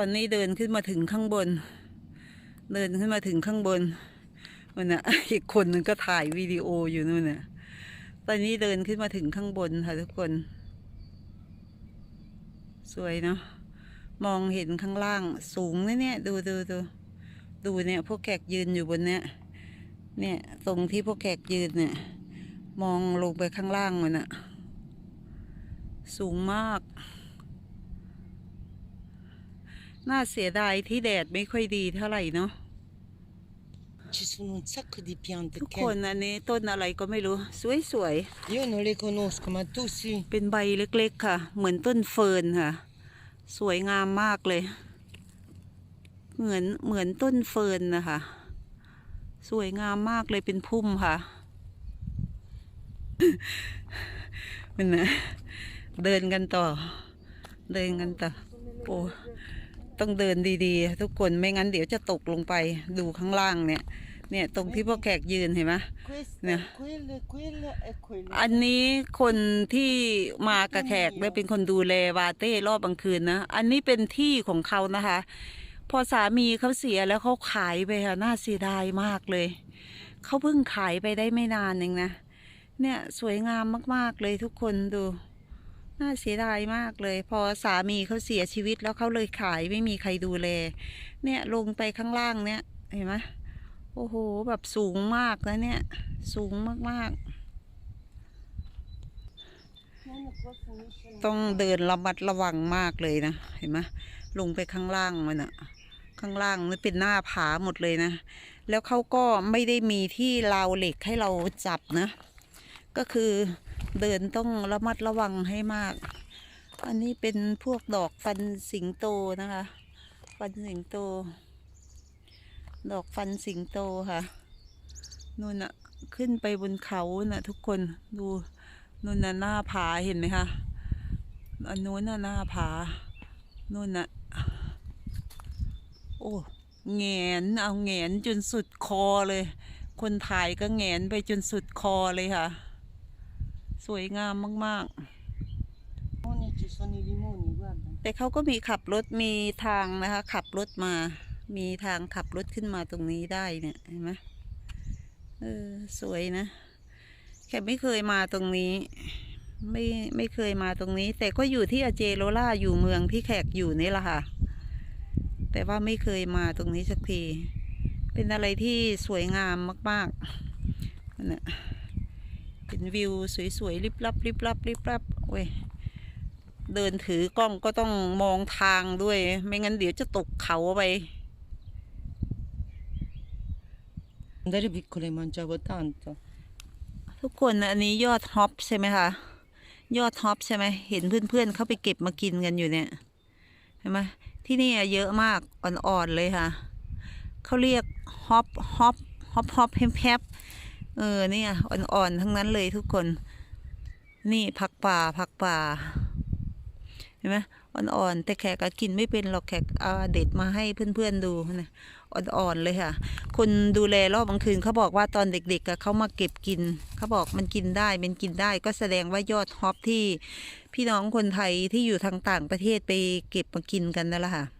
ตอนนี้เดินขึ้นมาถึงข้างบน เดินขึ้นมาถึงข้างบนมันน่ะอีกคนนึงก็ถ่ายวิดีโออยู่นู่นน่ะตอนนี้เดินขึ้นมาถึงข้างบนค่ะทุกคน สวยเนาะมองเห็นข้างล่างสูงนะเนี่ยดูดูดูดูเนี่ยพวกแขกยืนอยู่บนเนี้ยเนี่ยตรงที่พวกแขกยืนเนี่ย มองลงไปข้างล่างมันอะสูงมาก น่าเสียดายที่แดดไม่ค่อยดีเท่าไหร่เนาะ Ci sono un sacco di piante ทุก che คนอันนี้ต้นอะไรก็ไม่รู้ สวย io non le conosco, ma tu sì. ๆเป็นใบเล็กๆค่ะ เหมือนต้นเฟิร์นค่ะ สวยงามมากเลย เหมือนเหมือนต้นเฟิร์นนะคะ สวยงามมากเลยเป็นพุ่มค่ะมันนะเดินกันต่อ เดินกันต่อ โอ้ ต้องเดินดีๆ ทุกคนไม่งั้นเดี๋ยวจะตกลงไปดูข้างล่างเนี่ย เนี่ยตรงที่พวกแขกยืนเห็นไหม Questa, Nè. quella, quella e quella. อันนี้คนที่มากับแขกได้เป็นคนดูแลวาเต้รอบกลางคืนนะ อันนี้เป็นที่ของเขานะคะ พอสามีเขาเสียแล้วเขาขายไปค่ะน่าเสียดายมากเลยเขาเพิ่งขายไปได้ไม่นานเองนะเนี่ยสวยงามมากๆเลยทุกคนดู น่าเสียดายมากเลย พอสามีเขาเสียชีวิตแล้วเขาเลยขายไม่มีใครดูแล เนี่ยลงไปข้างล่างเนี่ย เห็นไหมโอ้โห แบบสูงมากนะเนี่ย สูงมากๆ ต้องเดินระมัดระวังมากเลยนะ เห็นไหมลงไปข้างล่างมันอะข้างล่างนี่เป็นหน้าผาหมดเลยนะ แล้วเขาก็ไม่ได้มีที่ราวเหล็กให้เราจับนะ ก็คือ เดินต้องระมัดระวังให้มาก อันนี้เป็นพวกดอกฟันสิงโตนะคะ ฟันสิงโต ดอกฟันสิงโตค่ะนู่นน่ะขึ้นไปบนเขาน่ะ ทุกคนดูนู่นน่ะหน้าผาเห็นไหมคะอันนู้นน่ะหน้าผานู่นน่ะโอ้แงนเอาแงนจนสุดคอเลย คนถ่ายก็แงนไปจนสุดคอเลยค่ะ สวยงามมาก Limoni, ci sono i limoni, guarda. ๆแต่เขาก็มีขับรถมีทางนะคะ ขับรถมา มีทางขับรถขึ้นมาตรงนี้ได้เนี่ยเห็นไหมเออสวยนะ แค่ไม่เคยมาตรงนี้ ไม่ไม่เคยมาตรงนี้ แต่ก็อยู่ที่อเจโรล่าอยู่เมืองที่แขกอยู่นี่แหละค่ะ แต่ว่าไม่เคยมาตรงนี้สักที เป็นอะไรที่สวยงามมากๆนั่นน่ะ เป็นวิวสวยๆริบลับริบลับริบลับเว้ยเดินถือกล้องก็ต้องมองทางด้วย ไม่งั้นเดี๋ยวจะตกเขาไป Quando ero piccola mangiavo tanto. ทุกคนอันนี้ยอดฮอปใช่ไหมคะยอดฮอปใช่ไหมเห็นเพื่อนๆเขาไปเก็บมากินกันอยู่เนี่ยเห็นไหมที่นี่เยอะมากอ่อนๆเลยค่ะเขาเรียกฮอปฮอปฮอปฮอปแฮมแฮม เออเนี่ยอ่อนๆทั้งนั้นเลยทุกคน นี่ผักป่าผักป่าเห็นไหมอ่อนๆแต่แขกกินไม่เป็นหรอกแขกเอาเด็ดมาให้เพื่อนๆดูนะอ่อนๆเลยค่ะ คนดูแลรอบกลางคืนเขาบอกว่าตอนเด็กๆเขามาเก็บกินเขาบอกมันกินได้มันกินได้ ก็แสดงว่ายอดฮอปที่ พี่น้องคนไทยที่อยู่ทางต่างประเทศไปเก็บมากินกันนั่นแหละค่ะ